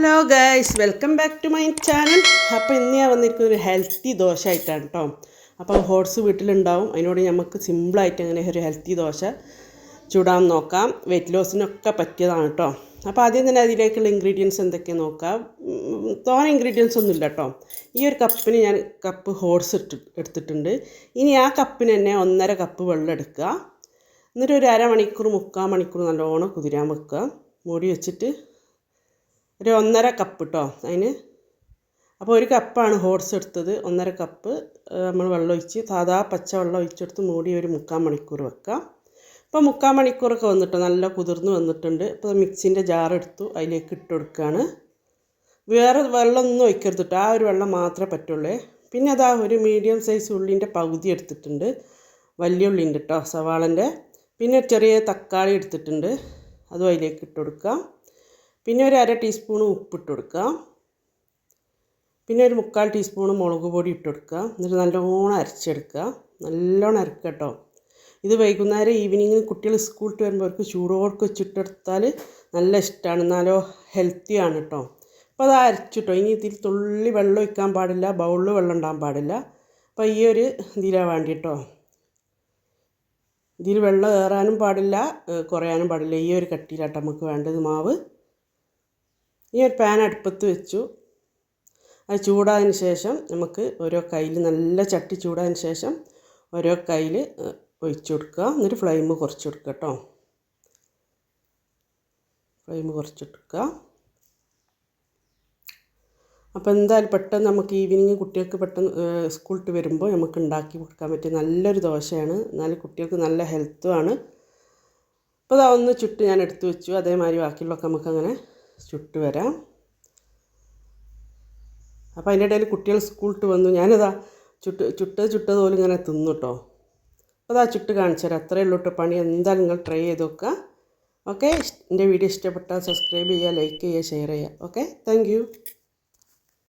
Hello guys welcome back to my channel അപ്പോൾ ഇന്ന് ഞാൻ വന്നിരിക്കുന്നത് ഒരു ഹെൽത്തി ദോശ ആയിട്ടാണ് കേട്ടോ അപ്പോൾ ഹോട്ട്സ് വീട്ടിലുണ്ടാവും. അതിനോട് നമുക്ക് സിമ്പിളായിട്ട് അങ്ങനെ ഒരു ഹെൽത്തി ദോശ ചൂടാൻ നോക്കാം. വെയിറ്റ് ലോസിനൊക്കെ പറ്റിയതാണ് കേട്ടോ അപ്പോൾ ആദ്യം തന്നെ അതിലേക്കുള്ള ഇൻഗ്രീഡിയൻസ് എന്തൊക്കെ നോക്കാം. തോനെ ഇൻഗ്രീഡിയൻസ് ഒന്നും ഇല്ല കേട്ടോ ഈ ഒരു കപ്പിന് ഞാൻ കപ്പ് ഹോട്ട്സ് ഇട്ട് എടുത്തിട്ടുണ്ട്. ഇനി ആ കപ്പിന് തന്നെ ഒന്നര കപ്പ് വെള്ളം എടുക്കുക. എന്നിട്ട് ഒരു അരമണിക്കൂർ മുക്കാൽ മണിക്കൂർ നല്ലോണം കുതിരാൻ വെക്കുക. മൂടി വെച്ചിട്ട് ഒരു ഒന്നര കപ്പ് കേട്ടോ അതിന്. അപ്പോൾ ഒരു കപ്പാണ് ഹോട്ട്സ് എടുത്തത്. ഒന്നര കപ്പ് നമ്മൾ വെള്ളം ഒഴിച്ച് സാധാ പച്ച വെള്ളം ഒഴിച്ചെടുത്ത് മൂടി ഒരു മുക്കാൽ മണിക്കൂർ വെക്കാം. ഇപ്പോൾ മുക്കാൽ മണിക്കൂറൊക്കെ വന്നിട്ട് നല്ല കുതിർന്ന് വന്നിട്ടുണ്ട്. ഇപ്പോൾ മിക്സിന്റെ ജാർ എടുത്തു അതിലേക്ക് ഇട്ട് കൊടുക്കുകയാണ്. വേറെ വെള്ളമൊന്നും ഒഴിക്കരുത് കേട്ടോ ആ ഒരു വെള്ളം മാത്രമേ പറ്റുള്ളൂ. പിന്നെ അതാ ഒരു മീഡിയം സൈസ് ഉള്ളിന്റെ പകുതി എടുത്തിട്ടുണ്ട്. വലിയ ഉള്ളിന്റെ കേട്ടോ സവാളന്റെ. പിന്നെ ചെറിയ തക്കാളി എടുത്തിട്ടുണ്ട്. അതും അതിലേക്ക് ഇട്ട് കൊടുക്കാം. പിന്നെ ഒരു അര ടീസ്പൂൺ ഉപ്പിട്ട് കൊടുക്കുക പിന്നെ ഒരു മുക്കാൽ ടീസ്പൂൺ മുളക് പൊടി ഇട്ട് കൊടുക്കുക എന്നിട്ട് നല്ലോണം അരച്ചെടുക്കുക. നല്ലോണം അരക്കുക കേട്ടോ. ഇത് വൈകുന്നേരം ഈവനിങ് കുട്ടികൾ സ്കൂളിൽ വരുമ്പോൾ അവർക്ക് ചൂടോടൊക്കെ വെച്ചിട്ടെടുത്താൽ നല്ല ഇഷ്ടമാണ് എന്നാലോ ഹെൽത്തിയാണ് കേട്ടോ. അപ്പോൾ അത് അരച്ചിട്ടോ. ഇനി ഇതിൽ തുള്ളി വെള്ളം ഒഴിക്കാൻ പാടില്ല. ബൗളിൽ വെള്ളം ഉണ്ടാകാൻ പാടില്ല. അപ്പോൾ ഈ ഒരു ഇതിലാണ് വേണ്ടി കേട്ടോ. ഇതിൽ വെള്ളം കയറാനും പാടില്ല കുറയാനും പാടില്ല. ഈ ഒരു കട്ടിയിലാട്ടോ നമുക്ക് വേണ്ടത് മാവ്. ഈ ഒരു പാൻ അടുപ്പത്ത് വെച്ചു. അത് ചൂടായതിന് ശേഷം നമുക്ക് ഓരോ കയ്യിൽ നല്ല ചട്ടി ചൂടായതിന് ശേഷം ഓരോ കയ്യിൽ ഒഴിച്ചു കൊടുക്കുക. എന്നിട്ട് ഫ്ലെയിം കുറച്ച് കൊടുക്കുക കേട്ടോ ഫ്ലെയിം കുറച്ചിട്ടെടുക്കുക അപ്പോൾ എന്തായാലും പെട്ടെന്ന് നമുക്ക് ഈവനിങ് കുട്ടികൾക്ക് പെട്ടെന്ന് സ്കൂളിട്ട് വരുമ്പോൾ നമുക്ക് ഉണ്ടാക്കി കൊടുക്കാൻ പറ്റിയ നല്ലൊരു ദോശയാണ്. എന്നാലും കുട്ടികൾക്ക് നല്ല ഹെൽത്തുമാണ് അപ്പോൾ അതൊന്ന് ചുട്ട് ഞാൻ എടുത്തു വെച്ചു. അതേമാതിരി ബാക്കിയുള്ളതൊക്കെ നമുക്കങ്ങനെ ചുട്ട് വരാം. അപ്പോൾ അതിന്റെ ഇടയിൽ കുട്ടികൾ സ്കൂളിട്ട് വന്നു. ഞാനിതാ ചുട്ട് ചുട്ട് ചുട്ടത് പോലും ഇങ്ങനെ തിന്നു കേട്ടോ അപ്പോൾ അതാ ചുട്ട് കാണിച്ചു തരാം. അത്രയേ ഉള്ളൂ കേട്ടോ പണി. എന്തായാലും നിങ്ങൾ ട്രൈ ചെയ്ത് നോക്കുക. ഓക്കെ എന്റെ വീഡിയോ ഇഷ്ടപ്പെട്ടാൽ സബ്സ്ക്രൈബ് ചെയ്യുക ലൈക്ക് ചെയ്യുക ഷെയർ ചെയ്യുക. Okay thank